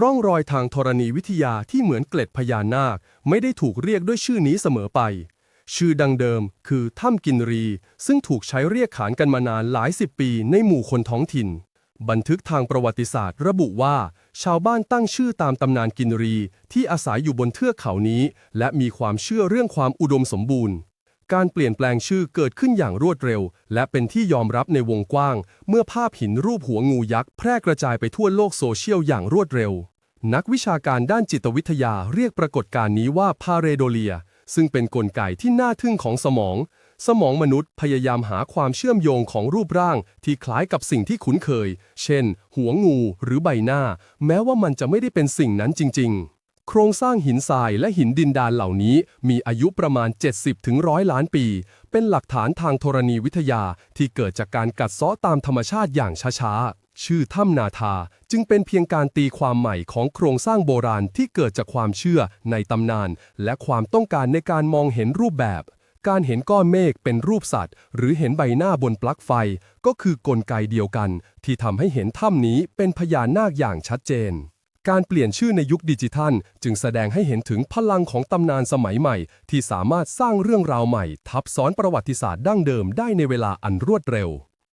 ร่องรอยทางธรณีวิทยาที่เหมือนเกล็ดพญานาค ไม่ได้ถูกเรียกด้วยชื่อนี้เสมอไป ชื่อดังเดิมคือถ้ำกินรี ซึ่งถูกใช้เรียกขานกันมานานหลายสิบปีในหมู่คนท้องถิ่น บันทึกทางประวัติศาสตร์ระบุว่า ชาวบ้านตั้งชื่อตามตำนานกินรี ที่อาศัยอยู่บนเทือกเขานี้ และมีความเชื่อเรื่องความอุดมสมบูรณ์ การเปลี่ยนแปลงชื่อเกิดขึ้นอย่างรวดเร็ว และเป็นที่ยอมรับในวงกว้าง เมื่อภาพหินรูปหัวงูยักษ์แพร่กระจายไปทั่วโลกโซเชียลอย่างรวดเร็ว นักวิชาการด้านจิตวิทยาเรียกปรากฏการณ์นี้ว่าพาเรโดเลีย ซึ่งเป็นนกลไกที่น่าทึ่งของสมอง สมองมนุษย์พยายามหาความเชื่อมโยงของรูปร่าง ที่คล้ายกับสิ่งที่คุ้นเคย เช่น หัวงูหรือใบหน้า แม้ว่ามันจะไม่ได้เป็นสิ่งนั้นจริง ๆ โครงสร้างหินทรายและหินดินดานเหล่านี้มีอายุประมาณ 70ถึงร้อยล้านปี เป็นหลักฐานทางธรณีวิทยาที่เกิดจากการกัดเซาะตามธรรมชาติอย่างช้าๆ ชื่อถ้ำนาทาจึงเป็นเพียงการตีความใหม่ของโครงสร้างโบราณที่เกิดจากความเชื่อในตำนาน และความต้องการในการมองเห็นรูปแบบ การเห็นก้อนเมฆเป็นรูปสัตว์ หรือเห็นใบหน้าบนปลั๊กไฟ ก็คือกลไกเดียวกัน ที่ทำให้เห็นถ้ำนี้เป็นพญานาคอย่างชัดเจน การเปลี่ยนชื่อในยุคดิจิทัล จึงแสดงให้เห็นถึงพลังของตำนานสมัยใหม่ ที่สามารถสร้างเรื่องราวใหม่ ทับซ้อนประวัติศาสตร์ดั้งเดิมได้ในเวลาอันรวดเร็ว